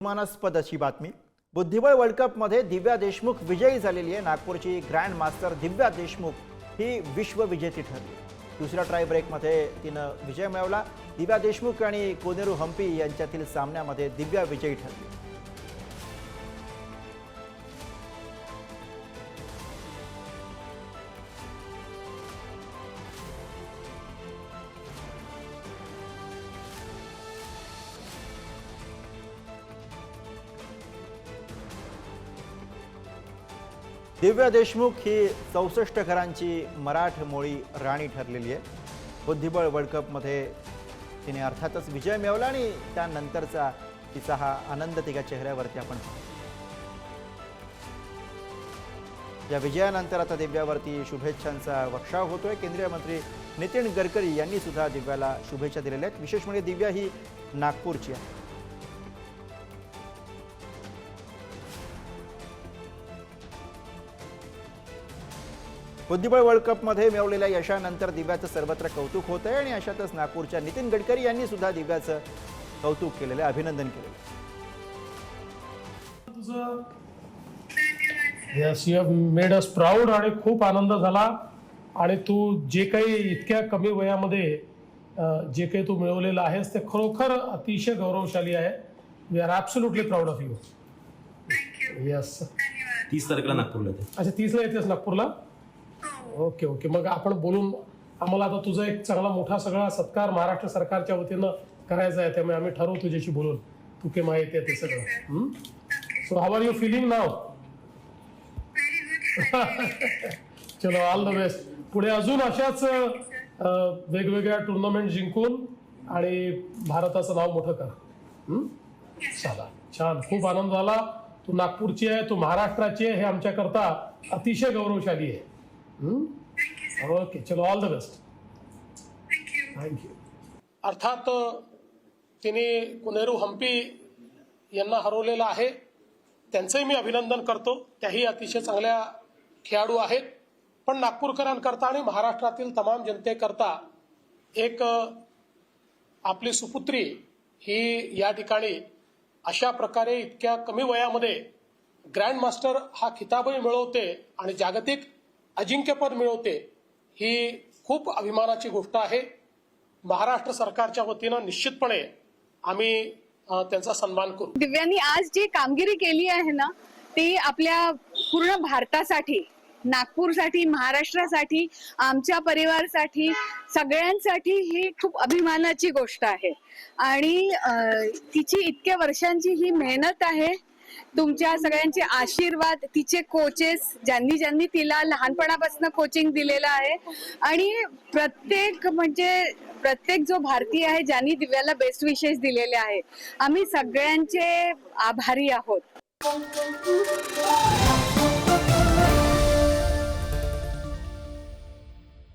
अभिमानास्पद अशी बातमी. बुद्धिबळ वर्ल्ड कपमध्ये दिव्या देशमुख विजयी झालेली आहे. नागपूरची ग्रँड मास्टर दिव्या देशमुख ही विश्वविजेती ठरली. दुसऱ्या ट्राय ब्रेकमध्ये तिनं विजय मिळवला. दिव्या देशमुख आणि कोनेरू हम्पी यांच्यातील सामन्यामध्ये दिव्या विजयी ठरली. दिव्या देशमुख ही चौसष्ट घरांची मराठमोळी राणी ठरलेली आहे. बुद्धिबळ वर्ल्ड कपमध्ये तिने अर्थातच विजय मिळवला आणि त्यानंतरचा तिचा हा आनंद तिच्या चेहऱ्यावरती आपण या विजयानंतर आता दिव्यावरती शुभेच्छांचा वर्षाव होतोय. केंद्रीय मंत्री नितीन गडकरी यांनी सुद्धा दिव्याला शुभेच्छा दिलेल्या आहेत. विशेष म्हणजे दिव्या ही नागपूरची आहे बुद्धिबळ वर्ल्ड कपमध्ये मिळवलेल्या यशानंतर दिव्याचं सर्वत्र कौतुक होत आहे आणि अशातच नागपूरच्या नितीन गडकरी यांनी सुद्धा दिव्याचं कौतुक केलेलं आहे अभिनंदन केलेलं. Yes you have made us proud आणि खूप आनंद झाला. आणि तू जे काही इतक्या कमी वयामध्ये जे काही तू मिळवलेलं आहेस ते खरोखर अतिशय गौरवशाली आहे. We are absolutely proud of you yes तीस तारखेला नागपूरला ते अच्छा तीसला येतेस नागपूरला? Okay okay. मग आपण बोलून आम्हाला आता तुझा एक चांगला मोठा सगळा सत्कार महाराष्ट्र सरकारच्या वतीनं करायचा आहे त्यामुळे आम्ही ठरवू तुझ्याशी बोलून. तू के माहिती आहे ते सगळं. So how are you feeling now चलो ऑल द बेस्ट पुढे अजून अशाच वेगवेगळ्या टुर्नामेंट जिंकून आणि भारताचं नाव मोठं कर? चला. छान. खूप आनंद झाला. तू नागपूरची आहे तू महाराष्ट्राची आहे हे आमच्याकरता अतिशय गौरवशाली आहे? ओके चलो ऑल द बेस्ट थँक्यू अर्थात तिने कुनेरू हम्पी यांना हरवलेलं आहे. त्यांचंही मी अभिनंदन करतो. त्याही अतिशय चांगल्या खेळाडू आहेत. पण नागपूरकरांकरता आणि महाराष्ट्रातील तमाम जनतेकरता एक आपली सुपुत्री ही या ठिकाणी अशा प्रकारे इतक्या कमी वयामध्ये ग्रँड मास्टर हा खिताबही मिळवते आणि जागतिक अजिंक्यपद मिळवते ही खूप अभिमानाची गोष्ट आहे. महाराष्ट्र सरकारच्या वतीनं निश्चितपणे आम्ही त्यांचा सन्मान करू. दिव्यांनी आज जी कामगिरी केली आहे ना ती आपल्या पूर्ण भारतासाठी नागपूरसाठी महाराष्ट्रासाठी आमच्या परिवारसाठी सगळ्यांसाठी ही खूप अभिमानाची गोष्ट आहे. आणि तिची इतक्या वर्षांची ही मेहनत आहे तुमच्या सगळ्यांचे आशीर्वाद तिचे कोचेस ज्यांनी ज्यांनी तिला लहानपणापासून कोचिंग दिलेलं आहे. आणि प्रत्येक म्हणजे प्रत्येक जो भारतीय आहे ज्यांनी दिव्याला बेस्ट विशेष दिलेले आहे. आम्ही सगळ्यांचे आभारी आहोत.